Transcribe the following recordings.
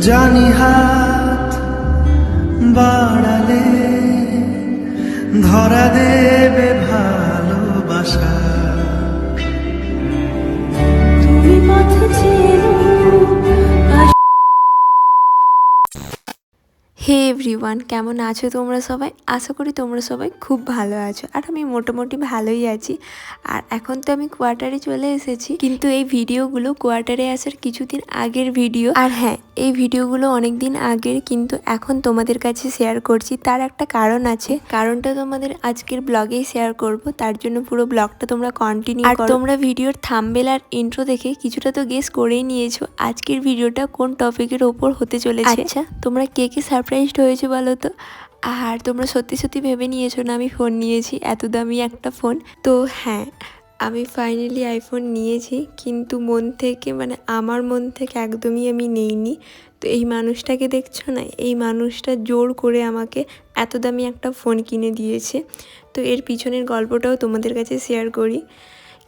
জানি হাত বাড়ালে ধরা দেবে ভালোবাসা। তুমি পথ হে এভরিওয়ান কেমন আছো তোমরা সবাই? আশা করি তোমরা সবাই খুব ভালো আছো। আর আমি মোটামুটি ভালোই আছি। আর এখন তো আমি কোয়ার্টারে চলে এসেছি। কিন্তু এই ভিডিওগুলো কোয়ার্টারে আসার কিছুদিন আগের ভিডিও। আর হ্যাঁ এই ভিডিওগুলো অনেক দিন আগের কিন্তু এখন তোমাদের কাছে শেয়ার করছি। তার একটা কারণ আছে। কারণটা তোমাদের আজকের ব্লগেই শেয়ার করব। তার জন্য পুরো ব্লগটা তোমরা কন্টিনিউ আর তোমরা ভিডিওর থাম্বেল আর ইন্ট্রো দেখে কিছুটা তো গেস করেই নিয়েছো আজকের ভিডিওটা কোন টপিকের ওপর হতে চলেছে? আচ্ছা। তোমরা কে কে সারপ্রাইজড হয়েছে বলো তো? আর তোমরা সত্যি সত্যি ভেবে নিয়েছো না আমি ফোন নিয়েছি এত দামি একটা ফোন তো হ্যাঁ আমি ফাইনালি আইফোন নিয়েছি, কিন্তু মন থেকে মানে আমার মন থেকে একদমই আমি নেইনি। তো এই মানুষটাকে দেখছ না? এই মানুষটা জোর করে আমাকে এত দামি একটা ফোন কিনে দিয়েছে। তো এর পিছনের গল্পটাও তোমাদের কাছে শেয়ার করি।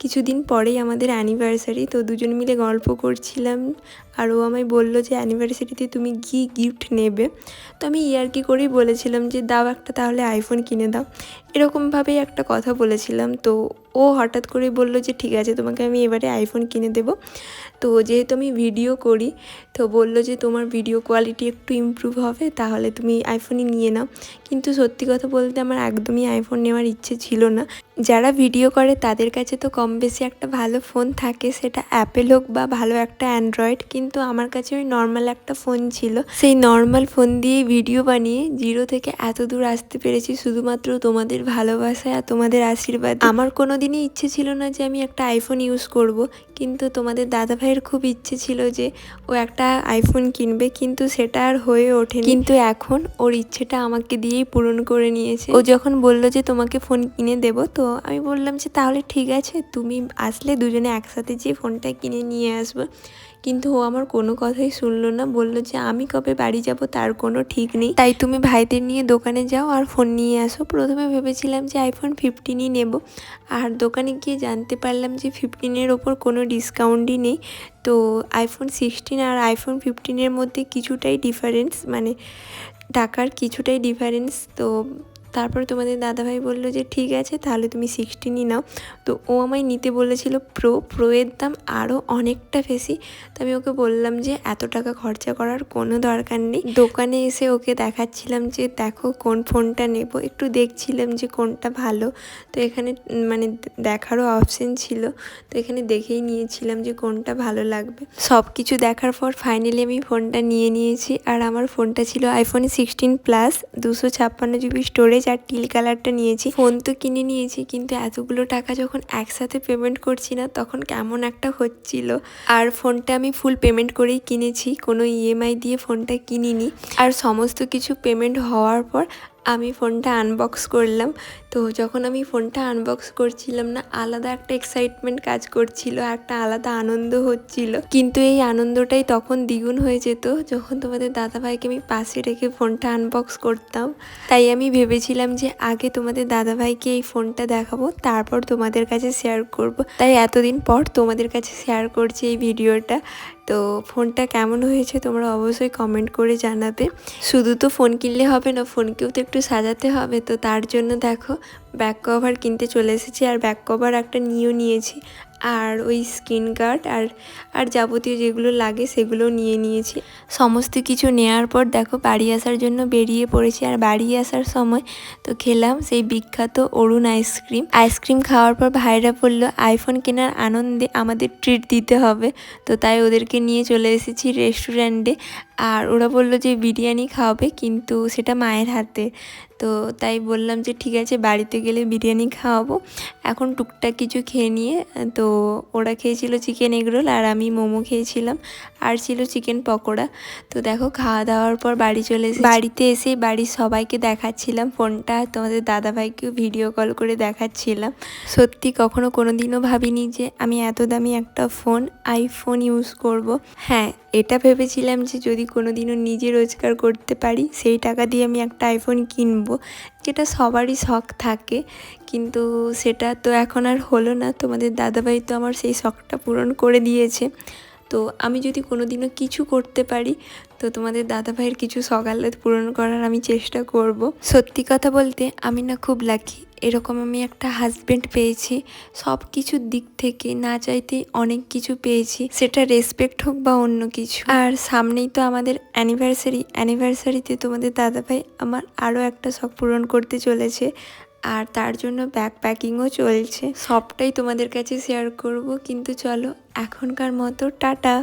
কিছুদিন পরেই আমাদের অ্যানিভার্সারি তো দুজন মিলে গল্প করছিলাম। আর ও আমায় বলল যে অ্যানিভার্সারিতে তুমি কি গিফট নেবে। তো আমি ইয়ার্কি করেই বলেছিলাম যে, দাও একটা তাহলে আইফোন কিনে দাও। এরকমভাবেই একটা কথা বলেছিলাম। তো ও হঠাৎ করে বলল যে, ঠিক আছে, তোমাকে আমি এবারে আইফোন কিনে দেবো। তো যেহেতু আমি ভিডিও করি, তো বলল যে, তোমার ভিডিও কোয়ালিটি একটু ইমপ্রুভ হবে, তাহলে তুমি আইফোনই নিয়ে নাও। কিন্তু সত্যি কথা বলতে আমার একদমই আইফোন নেওয়ার ইচ্ছে ছিল না। যারা ভিডিও করে, তাদের কাছে তো কম বেশি একটা ভালো ফোন থাকে, সেটা অ্যাপেল হোক বা ভালো একটা অ্যান্ড্রয়েড কিন্তু আমার কাছে ওই নর্মাল একটা ফোন ছিল। সেই নর্মাল ফোন দিয়ে ভিডিও বানিয়ে জিরো থেকে এত দূর আসতে পেরেছি শুধুমাত্র তোমাদের ভালোবাসায় আর তোমাদের আশীর্বাদ। আমার কোনো দিনই ইচ্ছে ছিল না যে আমি একটা আইফোন ইউজ করব, কিন্তু তোমাদের দাদা ভাইয়ের খুব ইচ্ছে ছিল যে ও একটা আইফোন কিনবে, কিন্তু সেটা আর হয়ে ওঠে কিন্তু এখন ওর ইচ্ছেটা আমাকে দিয়েই পূরণ করে নিয়েছে। ও যখন বলল যে তোমাকে ফোন কিনে দেবো, তো আমি বললাম যে তাহলে ঠিক আছে, তুমি আসলে দুজনে একসাথে যে ফোনটা কিনে নিয়ে আসব। কিন্তু ও আমার কোনো কথাই শুনলো না, বলল যে আমি কবে বাড়ি যাব তার কোনো ঠিক নেই। তাই তুমি ভাইদের নিয়ে দোকানে যাও আর ফোন নিয়ে আসো। প্রথমে ভেবেছিলাম যে আইফোন ফিফটিনই নেব। আর দোকানে গিয়ে জানতে পারলাম যে ফিফটিনের ওপর কোনো ডিসকাউন্টই নেই। তো আইফোন সিক্সটিন আর আইফোন ফিফটিনের মধ্যে কিছুটাই ডিফারেন্স মানে টাকার কিছুটাই ডিফারেন্স তো তারপর তোমাদের দাদাভাই বলল যে, ঠিক আছে, তাহলে তুমি সিক্সটিনই নাও। তো ও আমায় নিতে বলেছিল প্রো প্রোয়ের দাম আরও অনেকটা বেশি। তো আমি ওকে বললাম যে, এত টাকা খরচা করার কোনো দরকার নেই। দোকানে এসে ওকে দেখাচ্ছিলাম যে, দেখো কোন ফোনটা নেব। একটু দেখছিলাম যে, কোনটা ভালো? তো এখানে মানে দেখারও অপশন ছিল। তো এখানে দেখেই নিয়েছিলাম যে, কোনটা ভালো লাগবে? সব কিছু দেখার পর ফাইনালি আমি ফোনটা নিয়ে নিয়েছি। আর আমার ফোনটা ছিল আইফোন সিক্সটিন প্লাস দুশো ছাপ্পান্ন জিবি স্টোরেজ আর টিল কালারটা নিয়েছি। ফোন তো কিনে নিয়েছি, কিন্তু এতগুলো টাকা যখন একসাথে পেমেন্ট করছি না, তখন কেমন একটা হচ্ছিল। আর ফোনটা আমি ফুল পেমেন্ট করেই কিনেছি, কোনো ইএমআই দিয়ে ফোনটা কিনিনি। আর সমস্ত কিছু পেমেন্ট হওয়ার পর আমি ফোনটা আনবক্স করলাম। তো যখন আমি ফোনটা আনবক্স করছিলাম না, আলাদা একটা এক্সাইটমেন্ট কাজ করছিল, একটা আলাদা আনন্দ হচ্ছিল। কিন্তু এই আনন্দটাই তখন দ্বিগুণ হয়ে যেত, যখন তোমাদের দাদাভাইকে আমি পাশে রেখে ফোনটা আনবক্স করতাম। তাই আমি ভেবেছিলাম যে আগে তোমাদের দাদাভাইকে এই ফোনটা দেখাবো, তারপর তোমাদের কাছে শেয়ার করব। তাই এতদিন পর তোমাদের কাছে শেয়ার করছি এই ভিডিওটা তো ফোনটা কেমন হয়েছে তোমরা অবশ্যই কমেন্ট করে জানাবে। শুধু তো ফোন কিনলে হবে না, ফোনকেও তো একটু সাজাতে হবে, তো তার জন্য দেখো ব্যাক কভার কিনতে চলে এসেছি আর ব্যাক কভার একটা নিয়েও নিয়েছি। আর ওই স্ক্রিন গার্ড আর আর যাবতীয় যেগুলো লাগে সেগুলোও নিয়ে নিয়েছি। সমস্ত কিছু নেওয়ার পর দেখো বাড়ি আসার জন্য বেরিয়ে পড়েছি। আর বাড়ি আসার সময় তো খেলাম সেই বিখ্যাত অরুণ আইসক্রিম। আইসক্রিম খাওয়ার পর ভাইরা বলল, আইফোন কেনার আনন্দে আমাদের ট্রিট দিতে হবে। তো তাই ওদেরকে নিয়ে চলে এসেছি রেস্টুরেন্টে আর ওরা বলল যে বিরিয়ানি খাওয়াবে, কিন্তু সেটা মায়ের হাতে। তো তাই বললাম যে ঠিক আছে, বাড়িতে গেলে বিরিয়ানি খাওয়াবো। এখন টুকটাক কিছু খেয়ে নিয়ে, তো ওরা খেয়েছিল চিকেন এগরোল আর আমি মোমো খেয়েছিলাম। আর ছিল চিকেন পকোড়া। তো দেখো খাওয়া দাওয়ার পর বাড়ি চলে এসে বাড়িতে এসে বাড়ির সবাইকে দেখাচ্ছিলাম ফোনটা। তোমাদের দাদাভাইকেও ভিডিও কল করে দেখাচ্ছিলাম। সত্যি কখনো কোনো দিনও ভাবিনি যে আমি এত দামি একটা ফোন আইফোন ইউজ করব। হ্যাঁ এটা ভেবেছিলাম যে যদি কোনো দিনও নিজে রোজগার করতে পারি, সেই টাকা দিয়ে আমি একটা আইফোন কিনবো। যেটা সবারই শখ থাকে। কিন্তু সেটা তো এখন আর হলো না। তোমাদের দাদাভাই তো আমার সেই শখটা পূরণ করে দিয়েছে। তো আমি যদি কোনোদিনও কিছু করতে পারি, তো তোমাদের দাদা ভাইয়ের কিছু সকালাত পূরণ করার আমি চেষ্টা করব। সত্যি কথা বলতে আমি না খুব লাকি এরকম আমি একটা হাজবেন্ড পেয়েছি, সব কিছুর দিক থেকে না চাইতে অনেক কিছু পেয়েছি, সেটা রেসপেক্ট হোক বা অন্য কিছু। আর সামনেই তো আমাদের অ্যানিভার্সারি অ্যানিভার্সারিতে তোমাদের দাদা ভাই আমার আরও একটা শখ পূরণ করতে চলেছে আর তার জন্য ব্যাগ প্যাকিংও চলছে। সবটাই তোমাদের কাছে শেয়ার করব, কিন্তু চলো এখনকার মতো, টাটা!